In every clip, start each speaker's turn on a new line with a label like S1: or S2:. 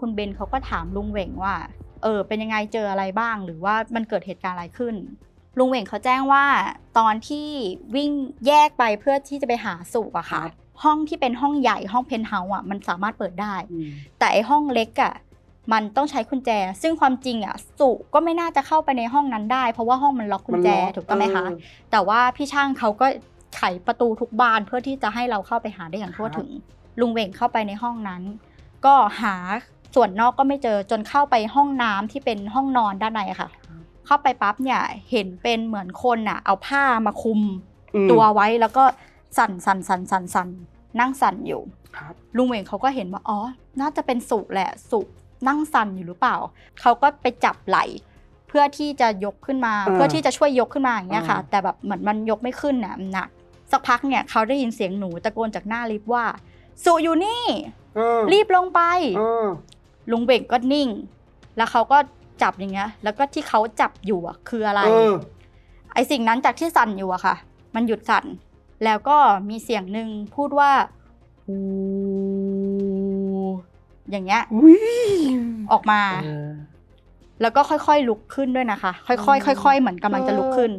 S1: คุณเบนเขาก็ถามลุงเหว่งว่า เออ เป็นยังไงเจออะไรบ้าง หรือว่ามันเกิดเหตุการณ์อะไรขึ้น ลุงเหว่งเขาแจ้งว่าตอนที่วิ่งแยกไปเพื่อที่จะไปหาสุกอะค่ะ
S2: ครับ
S1: ห้องที่เป็นห้องใหญ่ห้องเพนท์เฮาส์อะมันสามารถเปิดได้
S2: อืม
S1: แต่ไอห้องเล็กอะมันต้องใช้กุญแจ ซึ่งความจริงอะสุก็ไม่น่าจะเข้าไปในห้องนั้นได้ เพราะว่าห้องมันล็อกกุญแจ
S2: มันล็อก
S1: ถูกต้องไหมคะ
S2: เออ
S1: แต่ว่าพี่ช่างเขาก็ไขประตูทุกบานเพื่อที่จะให้เราเข้าไปหาได้อย่างทั่ว
S2: ครับ
S1: ถึง ลุงเหว่งเข้าไปในห้องนั้น ก็หา ส่วนนอกก็ไม่เจอจนเข้าไปห้องน้ำที่เป็นห้องนอนด้านในอะค่ะ เข้าไปปั๊บเนี่ยเห็นเป็นเหมือนคนอะเอาผ้ามาคลุม
S2: อืม
S1: ตัวไว้แล้วก็สั่นสั่นสั่นสั่นสั่นนั่งสั่นอยู่
S2: ครับ
S1: ลุงเหวงเขาก็เห็นว่าอ๋อ น่าจะเป็นสุแหละสุนั่งสั่นอยู่หรือเปล่า เขาก็ไปจับไหล่เพื่อที่จะยกขึ้นมา
S2: อ่า
S1: เพื่อที่จะช่วยยกขึ้นมาอย่างเงี้ยค่ะ
S2: อ่า
S1: แต่แบบเหมือนมันยกไม่ขึ้นน่ะมันหนักสักพักเนี่ยเขาได้ยินเสียงหนูตะโกนจากหน้าลิฟต์ว่า สุอยู่นี่
S2: เออ
S1: รีบลงไป
S2: เออ
S1: ลุงเบ่งก็นิ่ง แล้วเขาก็จับอย่างเงี้ย แล้วก็ที่เขาจับอยู่อะคืออะไร
S2: เออ
S1: ไอสิ่งนั้นจากที่สั่นอยู่อะค่ะ มันหยุดสั่น แล้วก็มีเสียงหนึ่งพูดว่าฮูอย่างเงี้ย
S2: วิ
S1: ออกมา
S2: เออ
S1: แล้วก็ค่อยๆลุกขึ้นด้วยนะคะ ค่อยๆค่อยๆเหมือนกำลังจะลุกขึ้น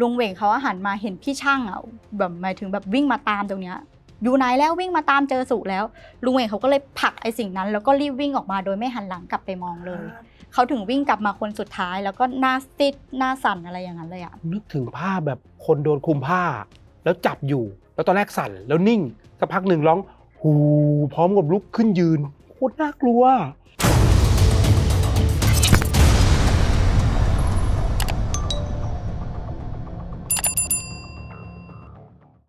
S1: ลุงเหวงเขาอะหันมาเห็นพี่ช่างอะแบบหมายถึงแบบวิ่งมาตามตรงเนี้ย อยู่ไหนแล้ววิ่งมาตามเจอสุแล้ว ลุงเหวงเขาก็เลยผลักไอ้สิ่งนั้น แล้วก็รีบวิ่งออกมาโดยไม่หันหลังกลับไปมองเลย เขาถึงวิ่งกลับมาคนสุดท้าย แล้วก็หน้าซิดหน้าสั่นอะไรอย่างนั้นเลยอะ
S3: นึกถึงภาพแบบคนโดนคลุมผ้า แล้วจับอยู่ แล้วตอนแรกสั่นแล้วนิ่งสักพักหนึ่งร้องหูพร้อมกับลุกขึ้นยืนโคตรน่ากลัว